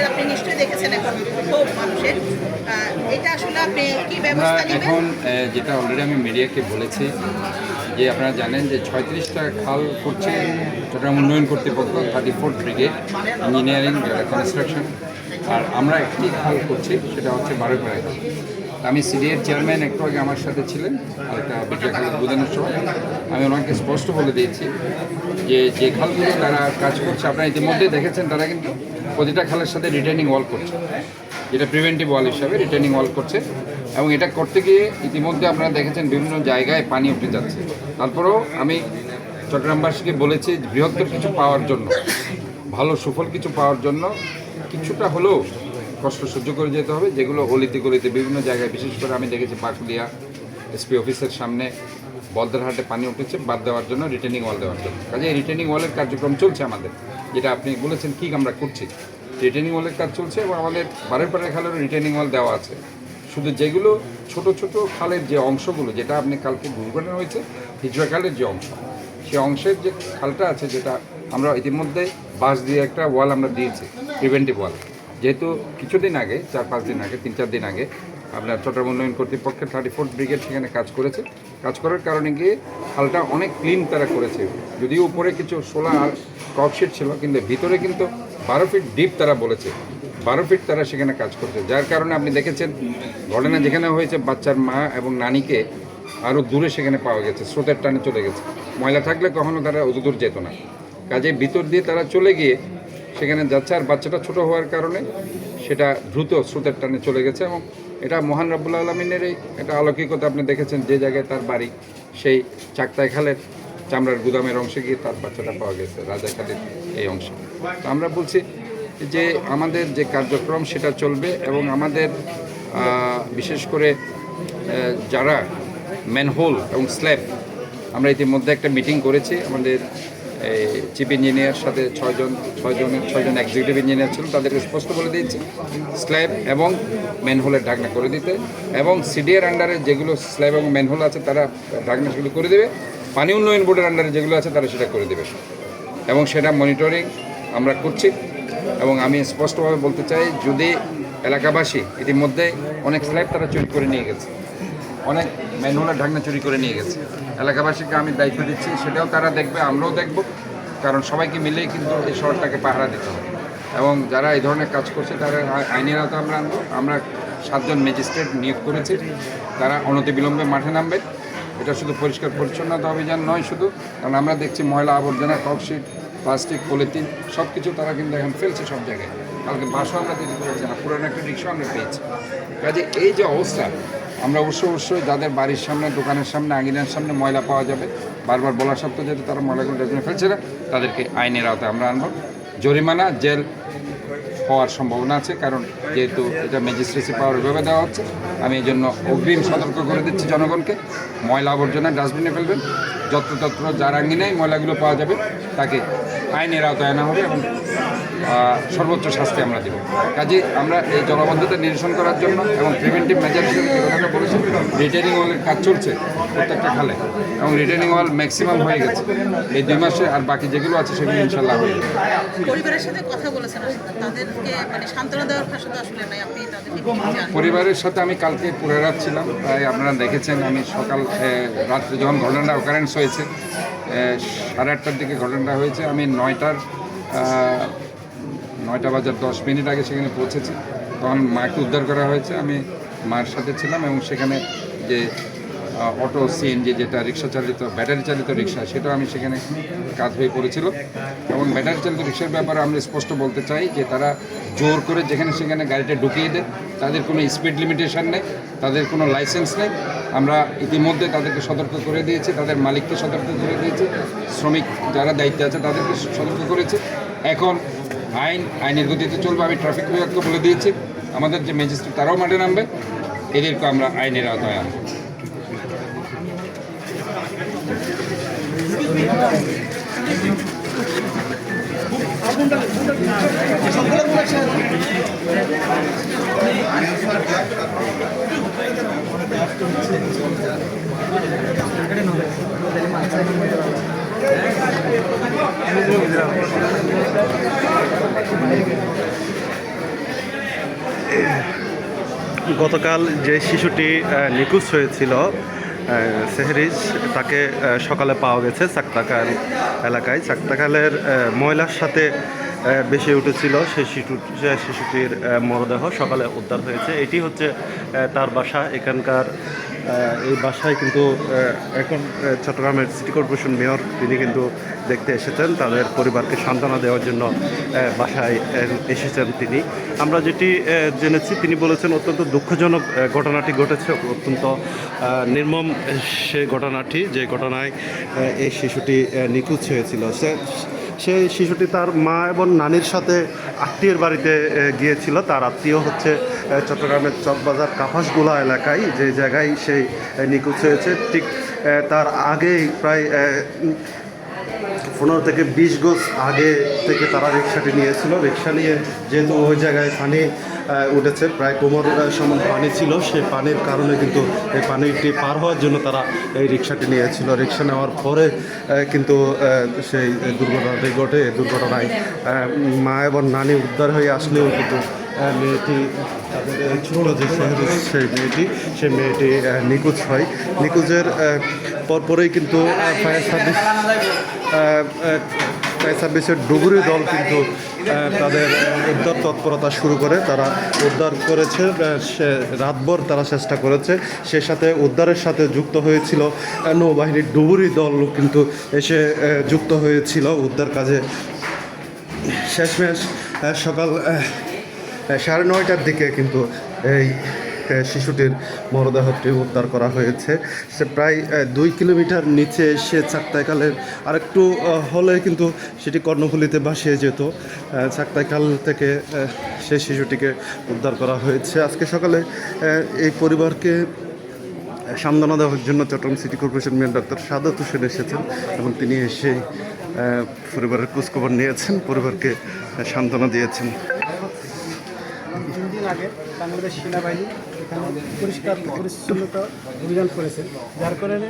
মানুষের আপনি নিশ্চয়ই দেখেছেন এখন ক্ষোভ মানুষের। এটা আসলে আপনি কি আমরা ব্যবস্থা নেবেন? এখন যেটা অলরেডি আমি মিডিয়াকে বলেছি যে আপনারা জানেন যে ছয়ত্রিশটা খাল করছে চট্টগ্রাম উন্নয়ন কর্তৃপক্ষ thirty fourth brigade engineering construction আর আমরা একটি খাল করছি সেটা হচ্ছে বারোপাড়ায় আমি সিডিএর চেয়ারম্যান একটু আগে আমার সাথে ছিলেন একটা বিদ্যা খালের বোঝানোর সময়। আমি ওনাকে স্পষ্ট বলে দিয়েছি যে যে খালগুলো তারা কাজ করছে, আপনারা ইতিমধ্যে দেখেছেন তারা কিন্তু প্রতিটা খালের সাথে রিটার্নিং ওয়াল করছে। যেটা প্রিভেন্টিভ ওয়াল হিসাবে রিটার্নিং ওয়াল করছে। এবং এটা করতে গিয়ে ইতিমধ্যে আপনারা দেখেছেন বিভিন্ন জায়গায় পানি উঠে যাচ্ছে। তারপরেও আমি চট্টগ্রামবাসীকে বলেছি, বৃহত্তর কিছু পাওয়ার জন্য, ভালো সুফল কিছু পাওয়ার জন্য কিছুটা হলেও কষ্ট সহ্য করে যেতে হবে, যেগুলো অলিতে গলিতে বিভিন্ন জায়গায়, বিশেষ করে আমি দেখেছি পাকুলিয়া, এসপি অফিসের সামনে বলদারহাটে পানি উঠেছে, বাদ দেওয়ার জন্য রিটার্নিং ওয়াল দেওয়ার জন্য। কাজে এই রিটার্নিং ওয়ালের কার্যক্রম চলছে আমাদের, যেটা আপনি বলেছেন কি আমরা করছি। রিটার্নিং ওয়ালের কাজ চলছে এবং আমাদের বারের পাড়ের খালেরও রিটার্নিং ওয়াল দেওয়া আছে। শুধু যেগুলো ছোট ছোট খালের যে অংশগুলো, যেটা আপনি কালকে দুর্ঘটনা হয়েছে, হিজড়া খালের যে অংশ, সে অংশের যে খালটা আছে, যেটা আমরা ইতিমধ্যে বাঁশ দিয়ে একটা ওয়াল আমরা দিয়েছি প্রিভেন্টিভ ওয়াল যেহেতু কিছুদিন আগে, চার পাঁচ দিন আগে, তিন চার দিন আগে আপনার চট্টগ্রাম উন্নয়ন কর্তৃপক্ষের থার্টি ফোর্থ ব্রিগেড সেখানে কাজ করেছে। কাজ করার কারণে গিয়ে খালটা অনেক ক্লিন তারা করেছে। যদিও উপরে কিছু সোলা আর ককশিট ছিল, কিন্তু ভিতরে কিন্তু বারো ফিট ডিপ তারা বলেছে। বারো ফিট তারা সেখানে কাজ করছে। যার কারণে আপনি দেখেছেন, ঘটনা যেখানে হয়েছে, বাচ্চার মা এবং নানিকে আরও দূরে সেখানে পাওয়া গেছে, স্রোতের টানে চলে গেছে। ময়লা থাকলে কখনো তারা অত দূর যেত না। কাজে ভিতর দিয়ে তারা চলে গিয়ে সেখানে যাচ্ছে, আর বাচ্চাটা ছোট হওয়ার কারণে সেটা দ্রুত স্রোতের টানে চলে গেছে এবং এটা মহান রাব্বুল আলমিনের এই একটা অলৌকিকতা। আপনি দেখেছেন যে জায়গায় তার বাড়ি, সেই চাকতাই খালের চামড়ার গুদামের অংশে গিয়ে তার বাচ্চাটা পাওয়া গেছে রাজাখালীর এই অংশে। তো আমরা বলছি যে আমাদের যে কার্যক্রম সেটা চলবে এবং আমাদের বিশেষ করে যারা ম্যানহোল এবং স্ল্যাব আমরা ইতিমধ্যে একটা মিটিং করেছি আমাদের চিফ ইঞ্জিনিয়ার সাথে ছয়জন ছয়জনের ছয়জন এক্সিকিউটিভ ইঞ্জিনিয়ার ছিল, তাদেরকে স্পষ্ট বলে দিয়েছি। স্ল্যাব এবং ম্যানহোলের ঢাকনা করে দিতে এবং সিডিএর আন্ডারে যেগুলো স্ল্যাব এবং ম্যানহোল আছে, তারা ডাকনা সেগুলো করে দেবে। পানি উন্নয়ন বোর্ডের আন্ডারে যেগুলো আছে, তারা সেটা করে দেবে। এবং সেটা মনিটরিং আমরা করছি এবং আমি স্পষ্টভাবে বলতে চাই, যদি এলাকাবাসী ইতিমধ্যে অনেক স্ল্যাব তারা চুরি করে নিয়ে গেছে, অনেক ম্যানহোলের ঢাকনা চুরি করে নিয়ে গেছে এলাকাবাসীকে আমি দায়িত্ব দিচ্ছি, সেটাও তারা দেখবে, আমরাও দেখব, কারণ সবাইকে মিলেই কিন্তু এই শহরটাকে পাহারা দিতে হবে। এবং যারা এই ধরনের কাজ করছে, তারা আইনের আওতা আমরা আনব। আমরা সাতজন ম্যাজিস্ট্রেট নিয়োগ করেছি, তারা অনতিবিলম্বে মাঠে নামবে। এটা শুধু পরিষ্কার পরিচ্ছন্নতা অভিযান নয় শুধু, কারণ আমরা দেখছি ময়লা আবর্জনা ককশিট প্লাস্টিক, পলিথিন সব কিছু তারা কিন্তু এখন ফেলছে সব জায়গায়। কালকে বাসও আমরা তৈরি করেছি আর পুরানো একটা রিক্সা আমরা পেয়েছি। কাজে এই যে অবস্থা আমরা অবশ্যই অবশ্যই যাদের বাড়ির সামনে, দোকানের সামনে, আঙিনার সামনে ময়লা পাওয়া যাবে, বারবার বলা সত্ত্বেও যেহেতু তারা ময়লাগুলো ডাস্টবিনে ফেলছে না, তাদেরকে আইনের আওতায় আমরা আনব। জরিমানা জেল হওয়ার সম্ভাবনা আছে, কারণ যেহেতু এটা ম্যাজিস্ট্রেসি পাওয়ার এভাবে দেওয়া হচ্ছে, আমি এই জন্য অগ্রিম সতর্ক করে দিচ্ছি জনগণকে। ময়লা আবর্জনা ডাস্টবিনে ফেলবেন, যত্রতত্র যার আঙ্গিনায় ময়লাগুলো পাওয়া যাবে, তাকে আইনের আওতায় আনা হবে এবং সর্বোচ্চ শাস্তি আমরা দেব। কাজে আমরা এই জলাবদ্ধতা নিরসন করার জন্য এবং প্রিভেন্টিভ মেজার হিসেবে যে কথাটা বলেছি রিটার্নিং ওয়ালের কাজ চলছে প্রত্যেকটা খালে এবং রিটার্নিং ওয়াল ম্যাক্সিমাম হয়ে গেছে। এই দুই মাসে আর বাকি যেগুলো আছে সেগুলো ইনশাল্লাহ হয়ে যাবে। পরিবারের সাথে কথা বলেছেন তাদেরকে মানে সান্ত্বনা দেওয়ার ভাষা তো আসলে নাই আপনি তাদেরকে কি জানেন? পরিবারের সাথে আমি কালকে পুরে রাত ছিলাম প্রায় আপনারা দেখেছেন আমি সকাল রাত্রে যখন ঘটনাটা অকারেন্স হয়েছে সাড়ে আটটার দিকে ঘটনাটা হয়েছে আমি নয়টার নয়টা বাজার দশ মিনিট আগে সেখানে পৌঁছেছি। তখন মাকে উদ্ধার করা হয়েছে। আমি মার সাথে ছিলাম এবং সেখানে যে অটো সিএনজি যেটা রিক্সা চালিত, ব্যাটারি চালিত রিক্সা, সেটাও আমি সেখানে কাজ হয়ে পড়েছিল। এবং ব্যাটারি চালিত রিক্সার ব্যাপারে আমরা স্পষ্ট বলতে চাই যে, তারা জোর করে যেখানে সেখানে গাড়িটা ঢুকিয়ে দেয়। তাদের কোনো স্পিড লিমিটেশন নেই, তাদের কোনো লাইসেন্স নেই। আমরা ইতিমধ্যে তাদেরকে সতর্ক করে দিয়েছি, তাদের মালিককে সতর্ক করে দিয়েছি। শ্রমিক যারা দায়িত্বে আছে তাদেরকে সতর্ক করেছে। এখন আইন, আইনের গতিতে চলবে, আমি ট্রাফিক বিভাগকে বলে দিয়েছি। আমাদের যে ম্যাজিস্ট্রেট, তারাও মাঠে নামবে। এদেরকে আমরা আইনের আওতায় আনব। গতকাল যে শিশুটি নিখোঁজ হয়েছিল সেহরিজ, তাকে সকালে পাওয়া গেছে চাকতাকাল এলাকায়। চাকতাকালের মহিলার সাথে বেশি উঠেছিল সেই শিশু শিশুটির মরদেহ। সকালে উদ্ধার হয়েছে। এটি হচ্ছে তার বাসা। এখানকার এই বাসায় কিন্তু এখন চট্টগ্রামের সিটি কর্পোরেশন মেয়র তিনি কিন্তু দেখতে এসেছেন। তাদের পরিবারকে সান্ত্বনা দেওয়ার জন্য বাসায় এসেছেন তিনি। আমরা যেটি জেনেছি, তিনি বলেছেন, অত্যন্ত দুঃখজনক ঘটনাটি ঘটেছে। অত্যন্ত নির্মম সে ঘটনাটি, যে ঘটনায় এই শিশুটি নিখোঁজ হয়েছিল। সে সেই শিশুটি তার মা এবং নানির সাথে আত্মীয়ের বাড়িতে গিয়েছিল। তার আত্মীয় হচ্ছে চট্টগ্রামের চকবাজার কাফাসগুলা এলাকায় যে জায়গায় সেই নিখোঁজ হয়েছে। ঠিক তার আগেই প্রায় পনেরো থেকে বিশ গোজ আগে থেকে তারা রিক্সাটি নিয়েছিল। রিক্সা নিয়ে যেহেতু ওই জায়গায় পানি উঠেছে। প্রায় কোমর সমান পানি ছিল। সেই পানির কারণে কিন্তু এই পানিটি পার হওয়ার জন্য তারা এই রিক্সাটি নিয়েছিল। রিক্সা নেওয়ার পরে কিন্তু সেই দুর্ঘটনাটি ঘটে। দুর্ঘটনায় মা এবং নানি উদ্ধার হয়ে আসলেও কিন্তু মেয়েটি, তাদের ছোট যে শহরে সেই মেয়েটি সেই মেয়েটি নিখোঁজ হয়। নিখোঁজের পরপরেই কিন্তু ফায়ার সার্ভিস ফায়ার সার্ভিসের ডুবুরি দল কিন্তু তাদের উদ্ধার তৎপরতা শুরু করে, তারা উদ্ধার করেছে সে রাতভর তারা চেষ্টা করেছে। সে সাথে উদ্ধারের সাথে যুক্ত হয়েছিল নৌবাহিনীর ডুবুরি দল কিন্তু এসে যুক্ত হয়েছিল উদ্ধার কাজে। শেষমেশ সকাল সাড়ে নয়টার দিকে কিন্তু এই শিশুটির মরদেহটি উদ্ধার করা হয়েছে। সে প্রায় দুই কিলোমিটার নিচে এসে চাকতাইকালের আরেকটু হলে কিন্তু সেটি কর্ণফুলিতে ভাসিয়ে যেত। চাকতাইকাল থেকে সে শিশুটিকে উদ্ধার করা হয়েছে। আজকে সকালে এই পরিবারকে সান্ত্বনা দেওয়ার জন্য Chattogram city corporation mayor doctor Sadat Hossain এসেছেন এবং তিনি এসে পরিবারের খোঁজখবর নিয়েছেন, পরিবারকে সান্ত্বনা দিয়েছেন। আগে বাংলাদেশ সেনাবাহিনী এখানে পরিষ্কার পরিচ্ছন্নতা অভিযান করেছে। যার কারণে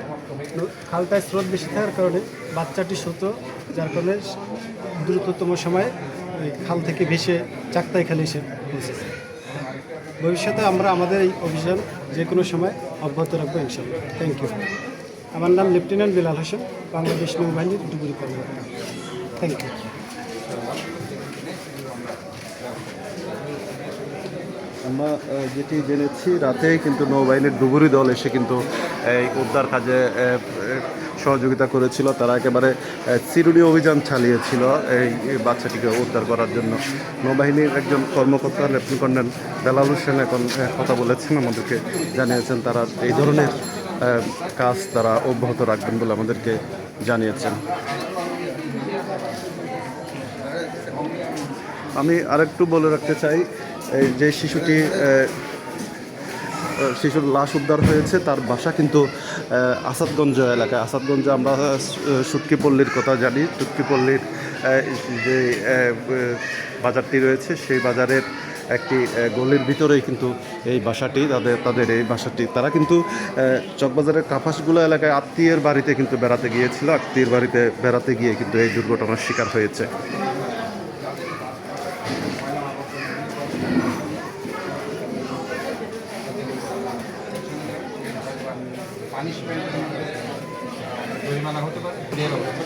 খালটায় স্রোত বেশি থাকার কারণে বাচ্চাটি সত যার কারণে দ্রুততম সময়ে খাল থেকে ভেসে চাকতাই খালে এসে পৌঁছেছে। ভবিষ্যতে আমরা আমাদের এই অভিযান যে কোনো সময় অব্যাহত রাখব ইনশাল্লাহ থ্যাংক ইউ আমার নাম লেফটেন্যান্ট বিলাল হোসেন বাংলাদেশ নৌবাহিনীর ডুবুরি কর্মকর্তা। থ্যাংক ইউ আমরা যেটি জেনেছি, রাতেই কিন্তু নৌবাহিনীর ডুবুরি দল এসে কিন্তু এই উদ্ধার কাজে সহযোগিতা করেছিল। তারা একেবারে চিরুনি অভিযান চালিয়েছিল এই বাচ্চাটিকে উদ্ধার করার জন্য। নৌবাহিনীর একজন কর্মকর্তা, লেফটেন্যান্ট কর্নেল বেলাল হোসেন এখন কথা বলেছেন, আমাদেরকে জানিয়েছেন তারা এই ধরনের কাজ তারা অব্যাহত রাখবেন বলে আমাদেরকে জানিয়েছেন। আমি আরেকটু বলে রাখতে চাই যে শিশুটি শিশুর লাশ উদ্ধার হয়েছে, তার বাসা কিন্তু আসাদগঞ্জ এলাকায়। আসাদগঞ্জ আমরা সুটকিপল্লির কথা জানি। সুটকিপল্লির যে বাজারটি রয়েছে, সেই বাজারের একটি গলির ভিতরেই কিন্তু এই বাসাটি, তাদের তাদের এই বাসাটি। তারা কিন্তু চকবাজারের কাপাসগুলো এলাকায় আত্মীয়ের বাড়িতে কিন্তু বেড়াতে গিয়েছিল। আত্মীয়ের বাড়িতে বেড়াতে গিয়ে কিন্তু এই দুর্ঘটনার শিকার হয়েছে। পানিশমেন্ট জরিমানা হতে পারে জেল হতে